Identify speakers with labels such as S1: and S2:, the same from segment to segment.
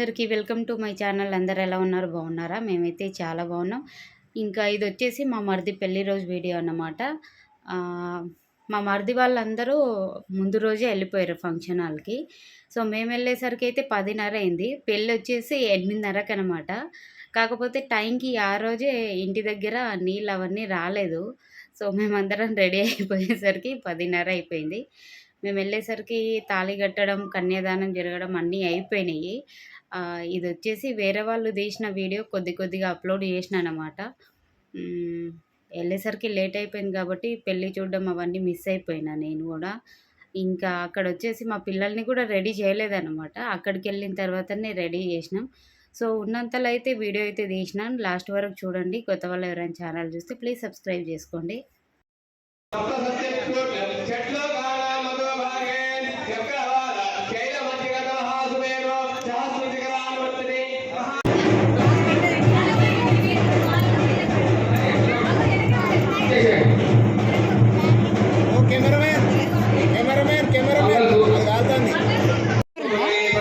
S1: అందరికీ welcome to my channel. అందరు ఎలా ఉన్నారు? బాగున్నారా? మేమైతే చాలా బాగున్నాం. ఇంకా ఇది వచ్చేసి మా మరిది పెళ్ళి రోజు వీడియో అన్నమాట. మా మరిది వాళ్ళందరూ ముందు రోజే వెళ్ళిపోయారు ఫంక్షన్ హాల్కి. సో మేము వెళ్ళేసరికి అయితే పదిన్నర అయింది. పెళ్ళి వచ్చేసి ఎనిమిదిన్నరకు అనమాట కాకపోతే టైంకి ఆ రోజే ఇంటి దగ్గర నీళ్ళు అవన్నీ రాలేదు. సో మేమందరం రెడీ అయిపోయేసరికి పదిన్నర అయిపోయింది. మేము వెళ్ళేసరికి తాళి కట్టడం కన్యాదానం జరగడం అన్నీ అయిపోయినాయి. ఇది వచ్చేసి వేరే వాళ్ళు తీసిన వీడియో కొద్ది కొద్దిగా అప్లోడ్ చేసినానమాట వెళ్ళేసరికి లేట్ అయిపోయింది కాబట్టి పెళ్ళి చూడడం అవన్నీ మిస్ అయిపోయినా నేను కూడా. ఇంకా అక్కడ వచ్చేసి మా పిల్లల్ని కూడా రెడీ చేయలేదన్నమాట. అక్కడికి వెళ్ళిన తర్వాతనే రెడీ చేసినాం. సో ఉన్నంతలో అయితే వీడియో అయితే తీసినాను లాస్ట్ వరకు చూడండి. కొత్త వాళ్ళు ఎవరైనా ఛానల్ చూస్తే ప్లీజ్ సబ్స్క్రైబ్ చేసుకోండి.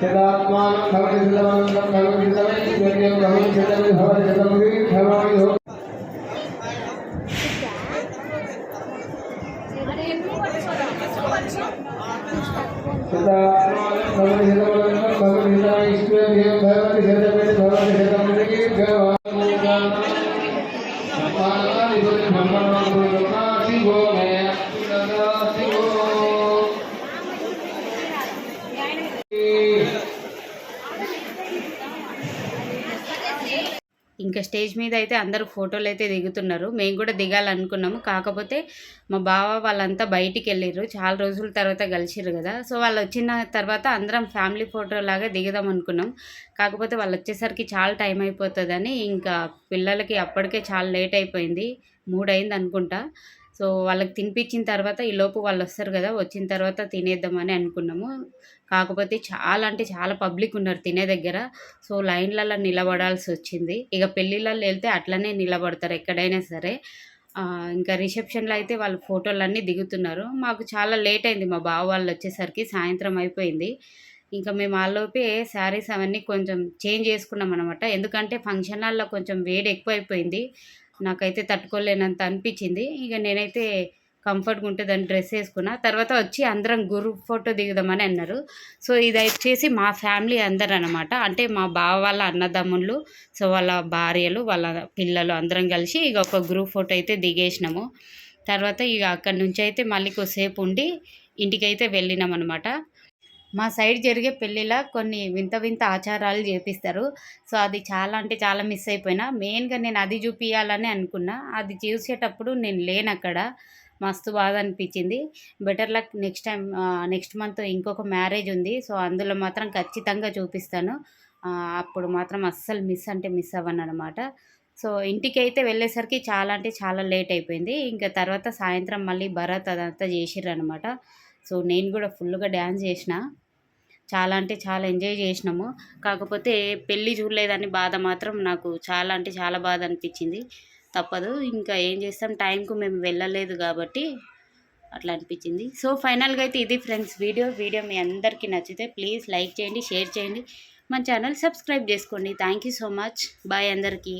S2: चिदात्मानं भवति चिदानन्दं भवति चिदानन्दं चिदानन्दं भवति। चिदानन्दं भवति चिदानन्दं भवति चिदानन्दं चिदात्मानं भवति चिदानन्दं জীবন
S1: ఇంకా స్టేజ్ మీద అయితే అందరూ ఫోటోలు అయితే దిగుతున్నారు. మేము కూడా దిగాలనుకున్నాము. కాకపోతే మా బావ వాళ్ళంతా బయటికి వెళ్ళిర్రు. చాలా రోజుల తర్వాత కలిసిరు కదా. సో వాళ్ళు వచ్చిన తర్వాత అందరం ఫ్యామిలీ ఫోటో లాగా దిగుదాం అనుకున్నాం. కాకపోతే వాళ్ళు వచ్చేసరికి చాలా టైం అయిపోతుందని ఇంకా పిల్లలకి అప్పటికే చాలా లేట్ అయిపోయింది. మూడు అయింది అనుకుంటా సో వాళ్ళకి తినిపించిన తర్వాత ఈ లోపు వాళ్ళు వస్తారు కదా వచ్చిన తర్వాత తినేద్దామని అనుకున్నాము. కాకపోతే చాలా అంటే చాలా పబ్లిక్ ఉన్నారు తినే దగ్గర. సో లైన్లలో నిలబడాల్సి వచ్చింది. ఇక పెళ్ళిళ్ళల్లో వెళ్తే అట్లనే నిలబడతారు ఎక్కడైనా సరే. ఇంకా రిసెప్షన్లో అయితే వాళ్ళు ఫోటోలన్నీ దిగుతున్నారు. మాకు చాలా లేట్ అయింది. మా బావ వాళ్ళు వచ్చేసరికి సాయంత్రం అయిపోయింది. ఇంకా మేము ఆలోపే శారీస్ అవన్నీ కొంచెం చేంజ్ చేసుకున్నాం అనమాట ఎందుకంటే ఫంక్షన్ హాల్లో కొంచెం వేడి ఎక్కువ అయిపోయింది నాకైతే తట్టుకోలేనంత అనిపించింది. ఇక నేనైతే కంఫర్ట్గా ఉంటే దాన్ని డ్రెస్ వేసుకున్నా. తర్వాత వచ్చి అందరం గ్రూప్ ఫోటో దిగుదామని అన్నారు. సో ఇది వచ్చేసి మా ఫ్యామిలీ అందరు అనమాట అంటే మా బావ వాళ్ళ అన్నదమ్ముళ్ళు సో వాళ్ళ భార్యలు వాళ్ళ పిల్లలు అందరం కలిసి ఇక ఒక గ్రూప్ ఫోటో అయితే దిగేసినాము. తర్వాత ఇక అక్కడి నుంచి అయితే మళ్ళీ కొద్దిసేపు ఉండి ఇంటికైతే వెళ్ళినాం అనమాట మా సైడ్ జరిగే పెళ్ళిలా కొన్ని వింత వింత ఆచారాలు చేపిస్తారు. సో అది చాలా అంటే చాలా మిస్ అయిపోయినా. మెయిన్గా నేను అది చూపించాలని అనుకున్నా. అది చూసేటప్పుడు నేను లేను అక్కడ. మస్తు బాధ అనిపించింది. Better luck next time next month ఇంకొక మ్యారేజ్ ఉంది. సో అందులో మాత్రం ఖచ్చితంగా చూపిస్తాను. అప్పుడు మాత్రం అస్సలు మిస్ అంటే మిస్ అవ్వను అనమాట సో ఇంటికి అయితే వెళ్ళేసరికి చాలా అంటే చాలా లేట్ అయిపోయింది. ఇంకా తర్వాత సాయంత్రం మళ్ళీ భరత్ అదంతా చేసిర్రు అనమాట సో నేను కూడా ఫుల్గా డ్యాన్స్ చేసిన. చాలా అంటే చాలా ఎంజాయ్ చేసినాము. కాకపోతే పెళ్ళి చూడలేదని బాధ మాత్రం నాకు చాలా అంటే చాలా బాధ అనిపించింది. తప్పదు. ఇంకా ఏం చేస్తాం? టైంకు మేము వెళ్ళలేదు కాబట్టి అట్లా అనిపించింది. సో ఫైనల్గా అయితే ఇది ఫ్రెండ్స్ వీడియో. వీడియో మీ అందరికీ నచ్చితే ప్లీజ్ లైక్ చేయండి షేర్ చేయండి. మన ఛానల్ సబ్స్క్రైబ్ చేసుకోండి. Thank you so much. Bye అందరికీ.